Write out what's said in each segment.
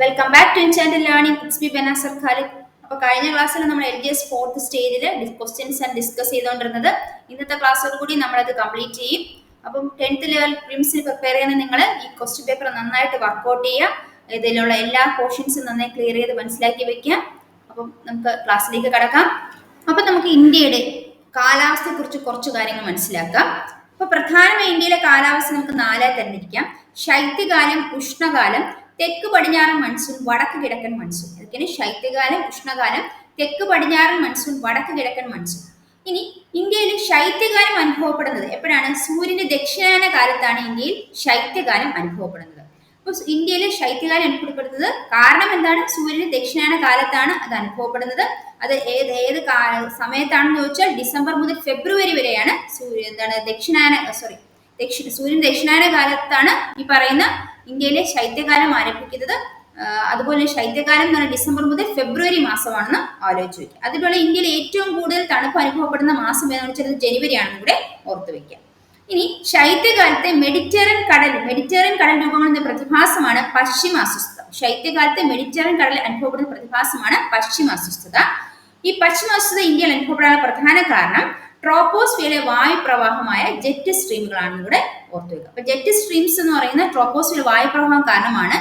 Welcome back to enchanted learning it's B Benazir Khalid അപ്പോൾ കഴിഞ്ഞ ക്ലാസ്സിൽ നമ്മൾ എൽ ജി എസ് ഫോർത്ത് സ്റ്റേജിൽ ക്വസ്റ്റ്യൻസ് ആൻഡ് ഡിസ്കസ് ചെയ്തുകൊണ്ടിരുന്നത് ഇന്നത്തെ ക്ലാസ്സോട് കൂടി നമ്മളത് കംപ്ലീറ്റ് ചെയ്യും. അപ്പം ടെൻത്ത് ലെവൽ പ്രിംസിന് പ്രിപ്പയർ ചെയ്യുന്ന നിങ്ങൾ ഈ ക്വസ്റ്റ്യൻ പേപ്പർ നന്നായിട്ട് വർക്കൗട്ട് ചെയ്യുക ഇതിലുള്ള എല്ലാ പോർഷൻസും നന്നായി ക്ലിയർ ചെയ്ത് മനസ്സിലാക്കി വെക്കുക അപ്പം നമുക്ക് ക്ലാസ്സിലേക്ക് കടക്കാം. അപ്പം നമുക്ക് ഇന്ത്യയുടെ കാലാവസ്ഥയെക്കുറിച്ച് കുറച്ച് കാര്യങ്ങൾ മനസ്സിലാക്കാം. അപ്പൊ പ്രധാനമായി ഇന്ത്യയിലെ കാലാവസ്ഥ നമുക്ക് നാലായി തന്നിരിക്കാം ശൈത്യകാലം ഉഷ്ണകാലം തെക്ക് പടിഞ്ഞാറൻ മൺസൂൺ വടക്ക് കിഴക്കൻ മൺസൂൺ. അതൊക്കെയാണ് ശൈത്യകാലം ഉഷ്ണകാലം. തെക്ക് പടിഞ്ഞാറൻ മൺസൂൺ വടക്ക് കിഴക്കൻ മൺസൂൺ. ഇനി ഇന്ത്യയിൽ ശൈത്യകാലം അനുഭവപ്പെടുന്നത് എപ്പോഴാണ്? സൂര്യന്റെ ദക്ഷിണായന കാലത്താണ് ഇന്ത്യയിൽ ശൈത്യകാലം അനുഭവപ്പെടുന്നത്. അപ്പോൾ ഇന്ത്യയിൽ ശൈത്യകാലം അനുഭവപ്പെടുന്നത് കാരണം എന്താണ്? സൂര്യന്റെ ദക്ഷിണായന കാലത്താണ് അത് അനുഭവപ്പെടുന്നത്. അത് ഏത് ഏത് സമയത്താണെന്ന് ചോദിച്ചാൽ ഡിസംബർ മുതൽ ഫെബ്രുവരി വരെയാണ് സൂര്യ എന്താണ്? ദക്ഷിണായന സോറി ദക്ഷിണ സൂര്യൻ ദക്ഷിണായന കാലത്താണ് ഈ പറയുന്ന ഇന്ത്യയിലെ ശൈത്യകാലം ആരംഭിക്കുന്നത് അതുപോലെ ശൈത്യകാലം എന്ന് പറഞ്ഞാൽ ഡിസംബർ മുതൽ ഫെബ്രുവരി മാസമാണെന്ന് ആലോചിച്ച് വയ്ക്കുക അതുപോലെ ഇന്ത്യയിൽ ഏറ്റവും കൂടുതൽ തണുപ്പ് അനുഭവപ്പെടുന്ന മാസം എന്ന് വെച്ചാൽ ജനുവരി ആണെന്ന് കൂടെ ഓർത്തു വെക്കുക. ഇനി ശൈത്യകാലത്തെ മെഡിറ്ററൻ കടൽ മെഡിറ്ററൻ കടൽ രൂപങ്ങളുടെ പ്രതിഭാസമാണ് പശ്ചിമ അസ്വസ്ഥത ശൈത്യകാലത്തെ മെഡിറ്ററൻ കടൽ അനുഭവപ്പെടുന്ന പ്രതിഭാസമാണ് പശ്ചിമ അസ്വസ്ഥത ഈ പശ്ചിമ അസ്വസ്ഥത ഇന്ത്യയിൽ അനുഭവപ്പെടാനുള്ള പ്രധാന കാരണം ട്രോപ്പോസ്ഫിയറിലെ വായുപ്രവാഹമായ ജെറ്റ് സ്ട്രീമുകളാണ് ഇവിടെ ഓർത്തു വയ്ക്കുക അപ്പൊ ജെറ്റ് സ്ട്രീംസ് എന്ന് പറയുന്ന ട്രോപ്പോസ്ഫിയർ വായുപ്രവാഹം കാരണമാണ്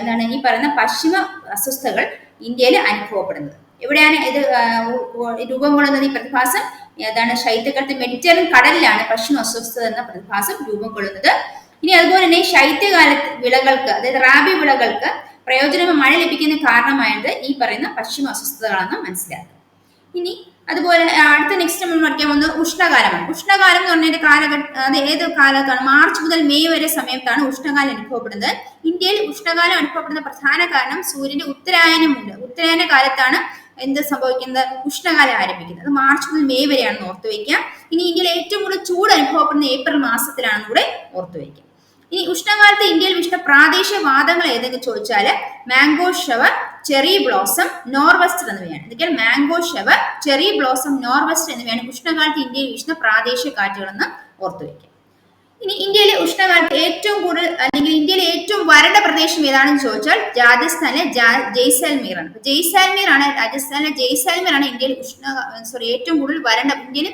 എന്താണ് ഈ പറയുന്ന പശ്ചിമ അസ്വസ്ഥകൾ ഇന്ത്യയിൽ അനുഭവപ്പെടുന്നത്. എവിടെയാണ് ഇത് രൂപം കൊള്ളുന്നത് ഈ പ്രതിഭാസം? ഏതാണ് ശൈത്യകാലത്ത് മെഡിറ്ററേനിയൻ കടലിലാണ് പശ്ചിമ അസ്വസ്ഥത എന്ന പ്രതിഭാസം രൂപം കൊള്ളുന്നത്. ഇനി അതുപോലെ തന്നെ ശൈത്യകാലത്ത് വിളകൾക്ക് അതായത് റാബി വിളകൾക്ക് പ്രയോജനമായ മഴ ലഭിക്കുന്ന കാരണമായത് ഈ പറയുന്ന പശ്ചിമ അസ്വസ്ഥതകളാണെന്ന് മനസ്സിലാക്കുക. ഇനി അതുപോലെ അടുത്ത നെക്സ്റ്റ് നമ്മൾ പഠിക്കാൻ പോകുന്നത് ഉഷ്ണകാലമാണ്. ഉഷ്ണകാലം എന്ന് പറഞ്ഞ കാലഘട്ടം അത് ഏത് കാലത്താണ് മാർച്ച് മുതൽ മെയ് വരെ സമയത്താണ് ഉഷ്ണകാലം അനുഭവപ്പെടുന്നത്. ഇന്ത്യയിൽ ഉഷ്ണകാലം അനുഭവപ്പെടുന്ന പ്രധാന കാരണം സൂര്യന്റെ ഉത്തരായനം മൂലം ഉത്തരായന കാലത്താണ് എന്ത് സംഭവിക്കുന്നത്? ഉഷ്ണകാലം ആരംഭിക്കുന്നത്. മാർച്ച് മുതൽ മെയ് വരെയാണ് ഓർത്തു വയ്ക്കുക. ഇനി ഇന്ത്യയിൽ ഏറ്റവും കൂടുതൽ ചൂട് അനുഭവപ്പെടുന്ന ഏപ്രിൽ മാസത്തിലാണെന്ന് കൂടെ ഓർത്തു വയ്ക്കുക. ഇനി ഉഷ്ണകാലത്ത് ഇന്ത്യയിൽ വിഷ്ണ പ്രാദേശിക വാദങ്ങൾ ഏതൊക്കെ ചോദിച്ചാൽ mango shower cherry blossom norwester എന്നിവയാണ്. എന്തൊക്കെയാണ് mango shower cherry blossom norwester എന്നിവയാണ് ഉഷ്ണകാലത്ത് ഇന്ത്യയിൽ വീശുന്ന പ്രാദേശിക കാറ്റുകളെന്ന് ഓർത്തു ഇനി ഇന്ത്യയിലെ ഉഷ്ണകാലത്ത് ഏറ്റവും കൂടുതൽ അല്ലെങ്കിൽ ഇന്ത്യയിലെ ഏറ്റവും വരണ്ട പ്രദേശം ഏതാണെന്ന് ചോദിച്ചാൽ രാജസ്ഥാനിലെ ജയ്സാൽമീർ ആണ് ജയ്സാൽമീർ ആണ് രാജസ്ഥാനിലെ ജയ്സാൽമീർ ആണ് ഇന്ത്യയിൽ ഉഷ്ണ സോറി ഏറ്റവും കൂടുതൽ വരണ്ട ഇന്ത്യയിൽ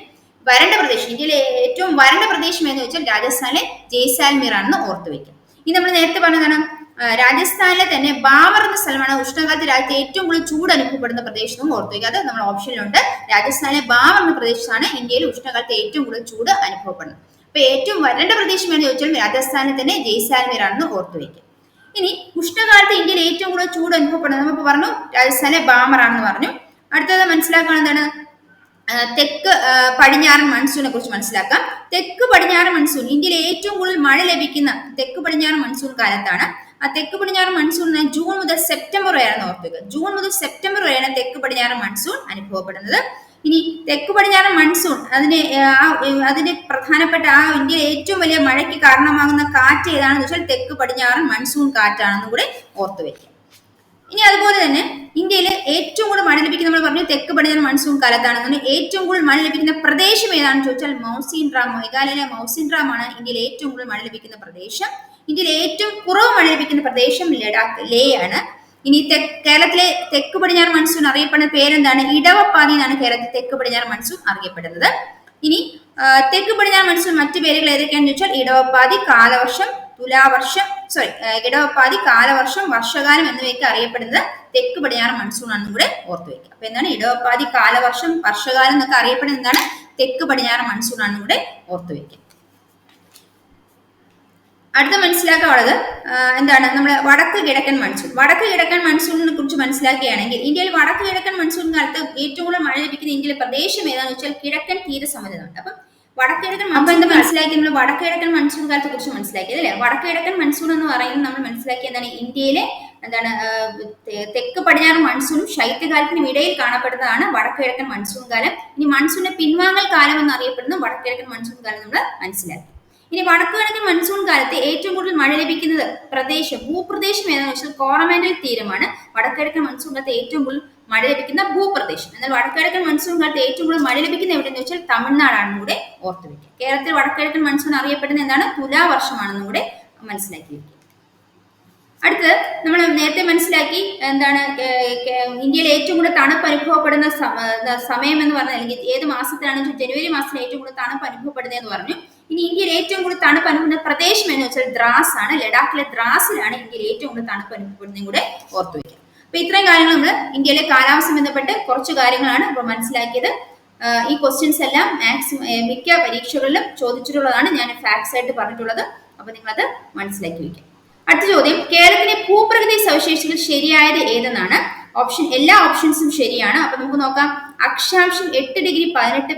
വരണ്ട പ്രദേശം. ഇന്ത്യയിലെ ഏറ്റവും വരണ്ട പ്രദേശം എന്ന് വെച്ചാൽ രാജസ്ഥാനിലെ ജയ്സാൽമീർ ആണെന്ന് ഓർത്തു വെക്കാം ഇനി നമ്മൾ നേരത്തെ പറഞ്ഞതാണ് രാജസ്ഥാനിലെ തന്നെ ബാബർ എന്ന സ്ഥലമാണ് ഉഷ്ണകാലത്ത് രാജ്യത്തെ ഏറ്റവും കൂടുതൽ ചൂട് അനുഭവപ്പെടുന്ന പ്രദേശവും ഓർത്തു വയ്ക്കുക അത് നമ്മൾ ഓപ്ഷനിലുണ്ട്. രാജസ്ഥാനിലെ ബാബർ എന്ന പ്രദേശമാണ് ഇന്ത്യയിൽ ഉഷ്ണകാലത്ത് ഏറ്റവും കൂടുതൽ ചൂട് അനുഭവപ്പെടുന്നത്. അപ്പൊ ഏറ്റവും വരണ്ട പ്രദേശം എന്ന് ചോദിച്ചാൽ രാജസ്ഥാനിൽ തന്നെ ജയ്സാൽമീർ ആണെന്ന് ഓർത്തു വയ്ക്കുക ഇനി ഉഷ്ണകാലത്ത് ഇന്ത്യയിൽ ഏറ്റവും കൂടുതൽ ചൂട് അനുഭവപ്പെടുന്നത് നമ്മൾ പറഞ്ഞു രാജസ്ഥാനിലെ ബാമർ ആണെന്ന് പറഞ്ഞു. അടുത്തത് മനസ്സിലാക്കാൻ എന്താണ്? തെക്ക് പടിഞ്ഞാറൻ മൺസൂണിനെ കുറിച്ച് മനസ്സിലാക്കാം. തെക്ക് പടിഞ്ഞാറൻ മൺസൂൺ ഇന്ത്യയിൽ ഏറ്റവും കൂടുതൽ മഴ ലഭിക്കുന്ന തെക്ക് പടിഞ്ഞാറൻ മൺസൂൺ കാലത്താണ്. ആ തെക്ക് പടിഞ്ഞാറൻ മൺസൂൺ ജൂൺ മുതൽ സെപ്റ്റംബർ വരെയാണ് ഓർത്തുക ജൂൺ മുതൽ സെപ്റ്റംബർ വരെയാണ് തെക്ക് പടിഞ്ഞാറൻ മൺസൂൺ അനുഭവപ്പെടുന്നത്. ഇനി തെക്ക് പടിഞ്ഞാറൻ മൺസൂൺ അതിന് അതിന് പ്രധാനപ്പെട്ട ആ ഇന്ത്യയിലെ ഏറ്റവും വലിയ മഴയ്ക്ക് കാരണമാകുന്ന കാറ്റ് ഏതാണെന്ന് വെച്ചാൽ തെക്ക് പടിഞ്ഞാറൻ മൺസൂൺ കാറ്റാണെന്ന് കൂടെ ഓർത്തു വെക്കുക. ഇനി അതുപോലെ തന്നെ ഇന്ത്യയിൽ ഏറ്റവും കൂടുതൽ മഴ ലഭിക്കുന്ന നമ്മൾ പറഞ്ഞു തെക്ക് പടിഞ്ഞാറൻ മൺസൂൺ കാലത്താണെന്ന് ഏറ്റവും കൂടുതൽ മഴ ലഭിക്കുന്ന പ്രദേശം ഏതാണെന്ന് ചോദിച്ചാൽ മൗസിൻ ഡ്രാം മേഘാലയയിലെ മൗസിൻ ഡ്രാം ആണ് ഇന്ത്യയിൽ ഏറ്റവും കൂടുതൽ മഴ ലഭിക്കുന്ന പ്രദേശം. ഇന്ത്യയിൽ ഏറ്റവും കുറവ് മഴ ലഭിക്കുന്ന പ്രദേശം ലഡാക്ക് ലേ ആണ്. ഇനി കേരളത്തിലെ തെക്ക് പടിഞ്ഞാറ് മൺസൂൺ അറിയപ്പെടുന്ന പേരെന്താണ്? ഇടവപ്പാതി എന്നാണ് കേരളത്തിൽ തെക്ക് പടിഞ്ഞാറ് മൺസൂൺ അറിയപ്പെടുന്നത്. ഇനി തെക്ക് പടിഞ്ഞാറ് മൺസൂൺ മറ്റു പേരുകൾ ഏതൊക്കെയാണെന്ന് ചോദിച്ചാൽ ഇടവപ്പാതി കാലവർഷം തുലാവർഷം സോറി ഇടവപ്പാതി കാലവർഷം വർഷകാലം എന്നിവയൊക്കെ അറിയപ്പെടുന്നത് തെക്ക് പടിഞ്ഞാറ് മൺസൂൺ ആണെന്ന് കൂടെ ഓർത്തു വെക്കുക. അപ്പൊ എന്താണ്? ഇടവപ്പാതി കാലവർഷം വർഷകാലം എന്നൊക്കെ അറിയപ്പെടുന്നത് എന്താണ്? തെക്ക് പടിഞ്ഞാറ് മൺസൂൺ ആണെന്ന് കൂടെ ഓർത്തു വെക്കുക. അടുത്ത മനസ്സിലാക്കാനുള്ളത് എന്താണ്? നമ്മൾ വടക്ക് കിഴക്കൻ മൺസൂൺ. വടക്ക് കിഴക്കൻ മൺസൂണിനെ കുറിച്ച് മനസ്സിലാക്കുകയാണെങ്കിൽ ഇന്ത്യയിൽ വടക്ക് കിഴക്കൻ മൺസൂൺ കാലത്ത് ഏറ്റവും കൂടുതൽ മഴ ലഭിക്കുന്ന ഇന്ത്യയിലെ പ്രദേശം ഏതാണെന്ന് വെച്ചാൽ കിഴക്കൻ തീരസമതലമാണ് അപ്പം വടക്കിഴക്കൻ അപ്പൊ എന്താ മനസ്സിലാക്കി നമ്മൾ വടക്കിഴക്കൻ മൺസൂൺ കാലത്തെ കുറിച്ച് മനസ്സിലാക്കിയത് അല്ലേ? വടക്കിഴക്കൻ മൺസൂൺ എന്ന് പറയുന്നത് നമ്മൾ മനസ്സിലാക്കിയ എന്താണ്? ഇന്ത്യയിലെ എന്താണ് തെക്ക് പടിഞ്ഞാറ് മൺസൂണും ശൈത്യകാലത്തിനും ഇടയിൽ കാണപ്പെടുന്നതാണ് വടക്കിഴക്കൻ മൺസൂൺ കാലം ഇനി മൺസൂണിന്റെ പിൻവാങ്ങൽ കാലം എന്ന് അറിയപ്പെടുന്ന വടക്കിഴക്കൻ മൺസൂൺ കാലം നമ്മൾ മനസ്സിലാക്കി. ഇനി വടക്കു കിഴക്കൻ മൺസൂൺ കാലത്ത് ഏറ്റവും കൂടുതൽ മഴ ലഭിക്കുന്നത് പ്രദേശം ഭൂപ്രദേശം ഏതാണെന്ന് വെച്ചാൽ കോറമാൻഡൽ തീരമാണ്. വടക്കിഴക്കൻ മൺസൂൺ കാലത്ത് ഏറ്റവും കൂടുതൽ മഴ ലഭിക്കുന്ന ഭൂപ്രദേശം. എന്നാൽ വടക്കിഴക്കൻ മൺസൂൺ കാലത്ത് ഏറ്റവും കൂടുതൽ മഴ ലഭിക്കുന്ന എവിടെയെന്ന് വെച്ചാൽ തമിഴ്നാടാണെന്ന് കൂടെ ഓർത്തു വയ്ക്കുക കേരളത്തിൽ വടക്കിഴക്കൻ മൺസൂൺ അറിയപ്പെടുന്ന എന്താണ്? തുലാവർഷമാണെന്നും കൂടെ മനസ്സിലാക്കി വയ്ക്കുക അടുത്തത് നമ്മൾ നേരത്തെ മനസ്സിലാക്കി എന്താണ് ഇന്ത്യയിൽ ഏറ്റവും കൂടുതൽ തണുപ്പ് അനുഭവപ്പെടുന്ന സമയം എന്ന് പറഞ്ഞാൽ അല്ലെങ്കിൽ ഏത് മാസത്തിലാണ് ജനുവരി മാസത്തിൽ ഏറ്റവും കൂടുതൽ തണുപ്പ് അനുഭവപ്പെടുന്നത് എന്ന് പറഞ്ഞു. ഇനി ഇന്ത്യയിൽ ഏറ്റവും കൂടുതൽ തണുപ്പ് അനുഭവപ്പെടുന്ന പ്രദേശം എന്ന് വെച്ചാൽ ദ്രാസ് ആണ് ലഡാക്കിലെ ദ്രാസിലാണ് ഇന്ത്യയിൽ ഏറ്റവും കൂടുതൽ തണുപ്പ് അനുഭവപ്പെടുന്നതും കൂടെ ഓർത്തു വയ്ക്കുക അപ്പൊ ഇത്രയും കാര്യങ്ങൾ നമ്മൾ ഇന്ത്യയിലെ കാലാവസ്ഥ ബന്ധപ്പെട്ട് കുറച്ച് കാര്യങ്ങളാണ് ഇപ്പൊ മനസ്സിലാക്കിയത്. ഈ ക്വസ്റ്റ്യൻസ് എല്ലാം മാക്സിമം മിക്ക പരീക്ഷകളിലും ചോദിച്ചിട്ടുള്ളതാണ്. ഞാൻ ഫാക്സ് ആയിട്ട് പറഞ്ഞിട്ടുള്ളത്. അപ്പൊ അത് മനസ്സിലാക്കി വയ്ക്കുക അടുത്ത ചോദ്യം കേരളത്തിലെ ഭൂപ്രകൃതി സവിശേഷതകൾ ശരിയായത് ഏതെന്നാണ്? ഓപ്ഷൻ എല്ലാ ഓപ്ഷൻസും ശരിയാണ്. അപ്പൊ നമുക്ക് നോക്കാം. അക്ഷാംശം എട്ട് ഡിഗ്രി പതിനെട്ട്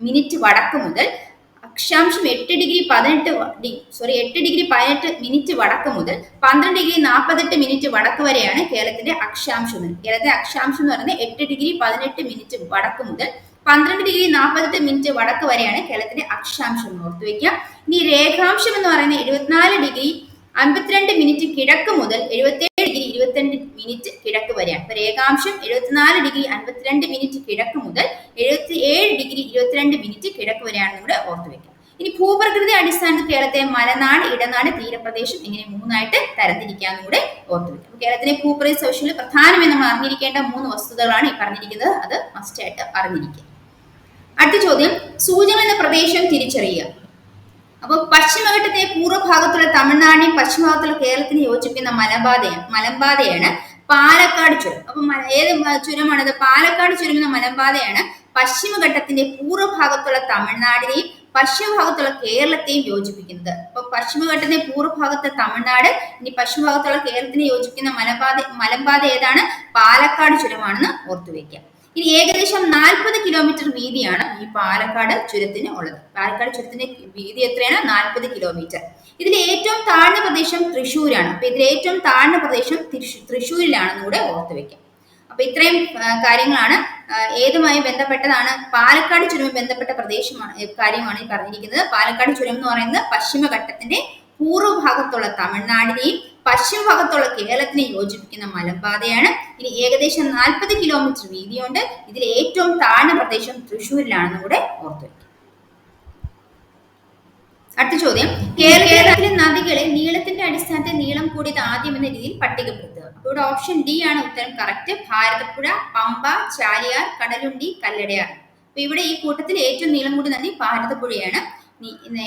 മിനിറ്റ് വടക്ക് മുതൽ അക്ഷാംശം എട്ട് ഡിഗ്രി പതിനെട്ട് സോറി എട്ട് ഡിഗ്രി പതിനെട്ട് മിനിറ്റ് വടക്ക് മുതൽ പന്ത്രണ്ട് ഡിഗ്രി നാൽപ്പത്തെട്ട് മിനിറ്റ് വടക്ക് വരെയാണ് കേരളത്തിന്റെ അക്ഷാംശം കേരളത്തിലെ അക്ഷാംശം എന്ന് പറയുന്നത് എട്ട് ഡിഗ്രി പതിനെട്ട് മിനിറ്റ് വടക്ക് മുതൽ പന്ത്രണ്ട് ഡിഗ്രി നാൽപ്പത്തെട്ട് മിനിറ്റ് വടക്ക് വരെയാണ് കേരളത്തിന്റെ അക്ഷാംശം ഓർത്തു വയ്ക്കുക ഇനി രേഖാംശം എന്ന് പറയുന്നത് എഴുപത്തിനാല് ഡിഗ്രി അൻപത്തിരണ്ട് മിനിറ്റ് കിഴക്ക് മുതൽ എഴുപത്തിയേഴ് ഡിഗ്രി ഇരുപത്തിരണ്ട് മിനിറ്റ് കിഴക്ക് വരെയാണ് അപ്പൊ രേഖാംശം എഴുപത്തിനാല് ഡിഗ്രി അൻപത്തിരണ്ട് മിനിറ്റ് കിഴക്ക് മുതൽ എഴുപത്തി ഏഴ് ഡിഗ്രി ഇരുപത്തിരണ്ട് മിനിറ്റ് കിഴക്ക് വരെയാണ് നമ്മുടെ ഓർത്തു വെക്കുക. ഇനി ഭൂപ്രകൃതി അടിസ്ഥാനത്തിൽ കേരളത്തെ മലനാട് ഇടനാട് തീരപ്രദേശം ഇങ്ങനെ മൂന്നായിട്ട് തരംതിരിക്കാന്നും കൂടെ ഓർത്തു വെക്കുക. കേരളത്തിലെ ഭൂപ്രകൃതി സോഷ്യൽ പ്രധാനമായി നമ്മൾ അറിഞ്ഞിരിക്കേണ്ട മൂന്ന് വസ്തുതകളാണ് ഈ പറഞ്ഞിരിക്കുന്നത്. അത് മസ്റ്റായിട്ട് അറിഞ്ഞിരിക്കുക. അടുത്ത ചോദ്യം സൂചന എന്ന പ്രദേശം തിരിച്ചറിയുക. അപ്പോൾ പശ്ചിമഘട്ടത്തെ പൂർവഭാഗത്തുള്ള തമിഴ്നാടിനെയും പശ്ചിമഭാഗത്തുള്ള കേരളത്തിന് യോജിപ്പിക്കുന്ന മലമ്പാതയാണ് മലമ്പാതയാണ് പാലക്കാട് ചുരം. അപ്പൊ ഏത് ചുരമാണത്? പാലക്കാട് ചുരം എന്ന മലമ്പാതയാണ് പശ്ചിമഘട്ടത്തിന്റെ പൂർവഭാഗത്തുള്ള തമിഴ്നാടിനെയും പശ്ചിമഭാഗത്തുള്ള കേരളത്തെയും യോജിപ്പിക്കുന്നത്. അപ്പൊ പശ്ചിമഘട്ടത്തിന്റെ പൂർവഭാഗത്തെ തമിഴ്നാട് ഇനി പശ്ചിമഭാഗത്തുള്ള കേരളത്തിനെ യോജിപ്പിക്കുന്ന മലമ്പാത മലമ്പാത ഏതാണ്? പാലക്കാട് ചുരമാണെന്ന് ഓർത്തുവെക്കാം ഇനി ഏകദേശം നാൽപ്പത് കിലോമീറ്റർ വീതിയാണ് ഈ പാലക്കാട് ചുരത്തിന് ഉള്ളത്. പാലക്കാട് ചുരത്തിന്റെ വീതി എത്രയാണ്? നാൽപ്പത് കിലോമീറ്റർ ഇതിൽ ഏറ്റവും താഴ്ന്ന പ്രദേശം തൃശ്ശൂരാണ്. അപ്പൊ ഇതിൽ ഏറ്റവും താഴ്ന്ന പ്രദേശം തൃശ്ശൂരിലാണെന്ന് കൂടെ ഓർത്തു വെക്കാം. അപ്പൊ ഇത്രയും കാര്യങ്ങളാണ് ഏതുമായി ബന്ധപ്പെട്ടതാണ് പാലക്കാട് ചുരം ബന്ധപ്പെട്ട പ്രദേശമാണ് കാര്യമാണ് ഈ പറഞ്ഞിരിക്കുന്നത്. പാലക്കാട് ചുരം എന്ന് പറയുന്നത് പശ്ചിമഘട്ടത്തിന്റെ പൂർവഭാഗത്തുള്ള തമിഴ്നാടിനെയും പശ്ചിമ ഭാഗത്തുള്ള കേരളത്തിനെ യോജിപ്പിക്കുന്ന മലമ്പാതയാണ്. ഇനി ഏകദേശം നാൽപ്പത് കിലോമീറ്റർ വീതിയുണ്ട്. ഇതിൽ ഏറ്റവും താഴ്ന്ന പ്രദേശം തൃശ്ശൂരിലാണെന്ന് കൂടെ ഓർത്തു അടുത്ത ചോദ്യം. കേരളത്തിലെ നദികളെ നീളത്തിന്റെ അടിസ്ഥാനത്തിൽ നീളം കൂടിയത് ആദ്യം എന്ന രീതിയിൽ പട്ടികപ്പെടുത്തുക അപ്പൊ ഇവിടെ ഓപ്ഷൻ ഡി ആണ് ഉത്തരം. കറക്റ്റ് ഭാരതപ്പുഴ പമ്പ ചാലിയാർ കടലുണ്ടി കല്ലടയാർ. അപ്പൊ ഇവിടെ ഈ കൂട്ടത്തിൽ ഏറ്റവും നീളം കൂടി നദി ഭാരതപ്പുഴയാണ്.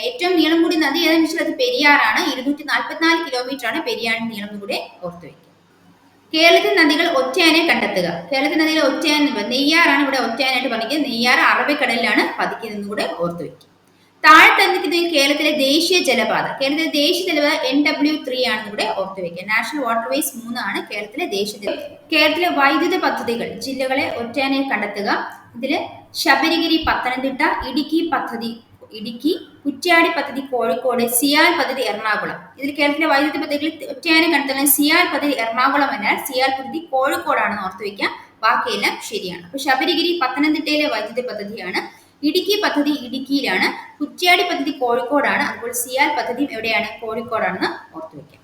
ഏറ്റവും നീളം കൂടി നദി ഏതാണെന്ന് വെച്ചാൽ അത് പെരിയാറാണ്. ഇരുന്നൂറ്റി നാൽപ്പത്തിനാല് കിലോമീറ്റർ ആണ് പെരിയാറിന്റെ നീളം കൂടെ ഓർത്തു വയ്ക്കുക കേരളത്തിൽ നദികൾ ഒറ്റയാനെ കണ്ടെത്തുക. കേരളത്തിൽ നദികൾ ഒറ്റയാൻ നെയ്യാറാണ്. ഇവിടെ ഒറ്റയാനായിട്ട് പറഞ്ഞത് നെയ്യാറ് അറബിക്കടലിലാണ് പതിക്കുന്നതെന്ന് കൂടെ ഓർത്തു വയ്ക്കുക താഴെ തന്നിരിക്കുന്നത് കേരളത്തിലെ ദേശീയ ജലപാത. കേരളത്തിലെ ദേശീയ ജലപാത എൻ ഡബ്ല്യു ത്രീ ആണെന്ന് ഇവിടെ ഓർത്തു വയ്ക്കുക നാഷണൽ വാട്ടർവേസ് മൂന്നാണ് കേരളത്തിലെ ദേശീയ ജല കേരളത്തിലെ വൈദ്യുത പദ്ധതികൾ ജില്ലകളെ ഒറ്റയാനെ കണ്ടെത്തുക. ഇതിൽ ശബരിഗിരി പത്തനംതിട്ട ഇടുക്കി പദ്ധതി ഇടുക്കി കുറ്റ്യാടി പദ്ധതി കോഴിക്കോട് സിയാൽ പദ്ധതി എറണാകുളം. ഇതിൽ കേരളത്തിലെ വൈദ്യുതി പദ്ധതികളിൽ ഒറ്റയാനും കണ്ടെത്തുന്ന സിയാൽ പദ്ധതി എറണാകുളം എന്നാൽ സിയാൽ പദ്ധതി കോഴിക്കോടാണെന്ന് ഓർത്തു വയ്ക്കാം ബാക്കിയെല്ലാം ശരിയാണ്. അപ്പൊ ശബരിഗിരി പത്തനംതിട്ടയിലെ വൈദ്യുതി പദ്ധതിയാണ്. ഇടുക്കി പദ്ധതി ഇടുക്കിയിലാണ്. കുറ്റ്യാടി പദ്ധതി കോഴിക്കോടാണ്. അതുപോലെ സിയാൽ പദ്ധതി എവിടെയാണ്? കോഴിക്കോടാണെന്ന് ഓർത്തു വയ്ക്കാം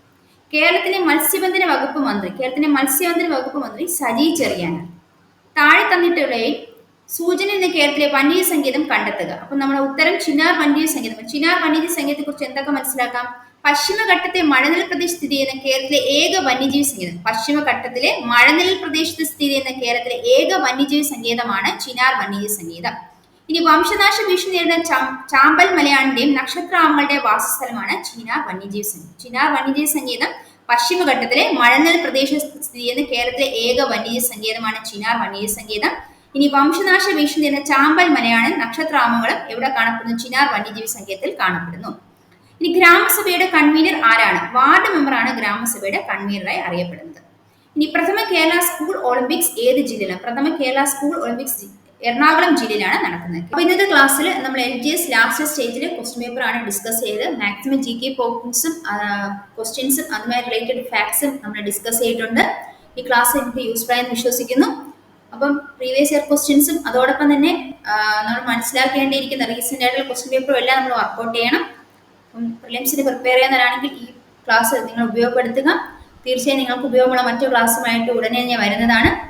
കേരളത്തിലെ മത്സ്യബന്ധന വകുപ്പ് മന്ത്രി കേരളത്തിലെ മത്സ്യബന്ധന വകുപ്പ് മന്ത്രി സജി ചെറിയാണ് താഴെ തന്നിട്ടുള്ളതിൽ സൂചന എന്ന കേരളത്തിലെ വന്യജീവി സംഗീതം കണ്ടെത്തുക. അപ്പൊ നമ്മുടെ ഉത്തരം ചിനാർ വന്യജീവി സംഗീതം ചിനാർ വന്യജീവി സംഗീതത്തെ കുറിച്ച് എന്തൊക്കെ മനസ്സിലാക്കാം? പശ്ചിമഘട്ടത്തെ മഴനിൽ പ്രദേശത്ത് സ്ഥിതി ചെയ്യുന്ന കേരളത്തിലെ ഏക വന്യജീവി സംഗീതം പശ്ചിമഘട്ടത്തിലെ മഴനിൽ പ്രദേശത്ത് സ്ഥിതി ചെയ്യുന്ന കേരളത്തിലെ ഏക വന്യജീവി സംഗീതമാണ് ചിനാർ വന്യജീവി സംഗീതം ഇനി വംശനാശ ഭീഷണി നേരിടുന്ന ചാമ്പൽ മലയാളിന്റെയും നക്ഷത്രാമങ്ങളുടെ വാസസ്ഥലമാണ് ചിനാർ വന്യജീവി സംഗീതം ചിനാർ വന്യജീവി സംഗീതം പശ്ചിമഘട്ടത്തിലെ മഴനൽ പ്രദേശത്ത് സ്ഥിതി ചെയ്യുന്ന കേരളത്തിലെ ഏക വന്യജീവി സംഗീതമാണ് ചിനാർ വന്യജീവി സംഗീതം ഇനി വംശനാശ ഭീഷണി എന്ന ചാമ്പൽ മലയാണ് നക്ഷത്രാമങ്ങളും എവിടെ കാണപ്പെടുന്നു? ചിനാർ വന്യജീവി സങ്കേതത്തിൽ കാണപ്പെടുന്നു. ഇനി ഗ്രാമസഭയുടെ കൺവീനർ ആരാണ്? വാർഡ് മെമ്പറാണ് ഗ്രാമസഭയുടെ കൺവീനറായി അറിയപ്പെടുന്നത്. ഇനി പ്രഥമ കേരള സ്കൂൾ ഒളിമ്പിക്സ് ഏത് ജില്ലയിലാണ്? പ്രഥമ കേരള സ്കൂൾ ഒളിമ്പിക്സ് എറണാകുളം ജില്ലയിലാണ് നടക്കുന്നത്. അപ്പൊ ഇന്നത്തെ ക്ലാസ്സിൽ നമ്മൾ എൽ ജി എസ് ലാസ്റ്റ് സ്റ്റേജിൽ ക്വസ്റ്റ്യൻ പേപ്പർ ആണ് ഡിസ്കസ് ചെയ്ത് മാക്സിമം ജി കെ പോക്കിൻസും ക്വസ്റ്റ്യൻസും അതുമായി റിലേറ്റഡ് ഫാക്ട്സും നമ്മൾ ഡിസ്കസ് ചെയ്തിട്ടുണ്ട്. ഈ ക്ലാസ് എനിക്ക് യൂസ്ഫുൾ ആയെന്ന് വിശ്വസിക്കുന്നു. അപ്പം പ്രീവിയസ് ഇയർ ക്വസ്റ്റ്യൻസും അതോടൊപ്പം തന്നെ നമ്മൾ മനസ്സിലാക്കേണ്ടിയിരിക്കുന്ന റീസെന്റ് ആയിട്ടുള്ള ക്വസ്റ്റ്യൻ പേപ്പറും എല്ലാം നമ്മൾ വർക്കൗട്ട് ചെയ്യണം. അപ്പം പ്രിലിംസിന് പ്രിപ്പയർ ചെയ്യുന്നവരാണെങ്കിൽ ഈ ക്ലാസ് നിങ്ങൾ ഉപയോഗപ്പെടുത്തുക. തീർച്ചയായും നിങ്ങൾക്ക് ഉപയോഗമുള്ള മറ്റു ക്ലാസ്സുമായിട്ട് ഉടനെ ഞാൻ വരുന്നതാണ്.